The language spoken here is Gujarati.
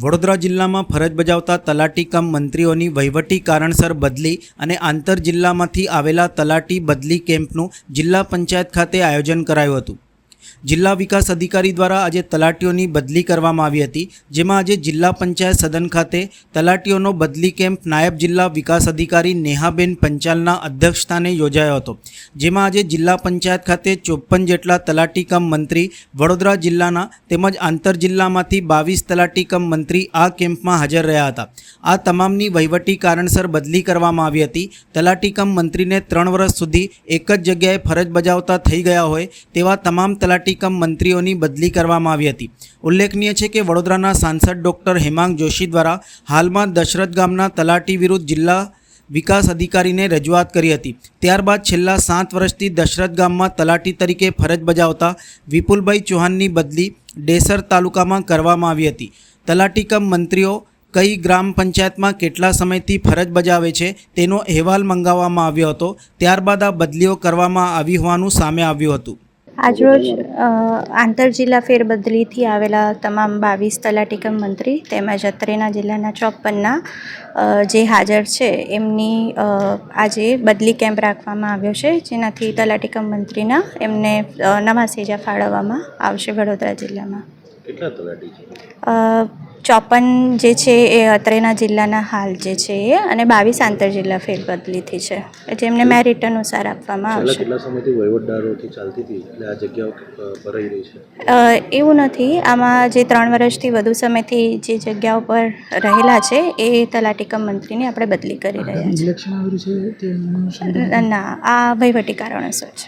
વડોદરા જિલ્લામાં ફરજ બજાવતા તલાટી કમ મંત્રીઓની વહીવટી કારણસર બદલી અને આંતર જિલ્લામાંથી આવેલા તલાટી બદલી કેમ્પનું જિલ્લા પંચાયત ખાતે આયોજન કરાયું હતું. જિલ્લા વિકાસ અધિકારી દ્વારા આજે તલાટીઓની બદલી કરવામાં આવી હતી, જેમાં આજે જિલ્લા પંચાયત સદન ખાતે તલાટીઓનો બદલી કેમ્પ નાયબ જિલ્લા વિકાસ અધિકારી નેહાબેન પંચાલના અધ્યક્ષસ્થાને યોજાયો હતો, જેમાં આજે જિલ્લા પંચાયત ખાતે ચોપન જેટલા તલાટી કમ મંત્રી વડોદરા જિલ્લાના તેમજ આંતર જિલ્લામાંથી બાવીસ તલાટી કમ મંત્રી આ કેમ્પમાં હાજર રહ્યા હતા. આ તમામની વહીવટી કારણસર બદલી કરવામાં આવી હતી. તલાટી કમ મંત્રીને ત્રણ વર્ષ સુધી એક જ જગ્યાએ ફરજ બજાવતા થઈ ગયા હોય તેવા તમામ તલાટી કમ મંત્રીઓની બદલી કરવામાં આવી હતી. ઉલ્લેખનીય છે કે વડોદરાના સાંસદ ડૉક્ટર હેમાંગ જોશી દ્વારા હાલમાં દશરથ ગામના તલાટી વિરુદ્ધ જિલ્લા વિકાસ અધિકારીને રજૂઆત કરી હતી. ત્યારબાદ છેલ્લા સાત વર્ષથી દશરથ ગામમાં તલાટી તરીકે ફરજ બજાવતા વિપુલભાઈ ચૌહાણની બદલી ડેસર તાલુકામાં કરવામાં આવી હતી. તલાટી કમ મંત્રીઓ કઈ ગ્રામ પંચાયતમાં કેટલા સમયથી ફરજ બજાવે છે તેનો અહેવાલ મંગાવવામાં આવ્યો હતો. ત્યારબાદ આ બદલીઓ કરવામાં આવી હોવાનું સામે આવ્યું હતું. આજરોજ અ, આંતર જિલ્લા ફેરબદલીથી આવેલા તમામ બાવીસ તલાટીકમ મંત્રી તેમજ અત્રેના જિલ્લાના ચોપનના જે હાજર છે એમની આજે બદલી કેમ્પ રાખવામાં આવ્યો છે જેનાથી તલાટીકમ મંત્રીના એમને નવા સેજા ફાળવવામાં આવશે વડોદરા જિલ્લામાં. કેટલા તલાટી છે? ચોપન જે છે એ અત્રેના જિલ્લાના હાલ જે છે એ અને બાવીસ આંતર જિલ્લા ફેરબદલીથી છે. જેમને મેરિટ અનુસાર આપવામાં આવશે. કેટલા સમયથી વહીવટદારોથી ચાલતી હતી? એટલે આ જગ્યાઓ ભરાઈ રહી છે. એવું નથી. આમાં જે ત્રણ વર્ષથી વધુ સમયથી જે જગ્યાઓ પર રહેલા છે એ તલાટીકમ મંત્રીની આપણે બદલી કરી રહ્યા છે છીએ ના આ વહીવટી કારણોસર છે.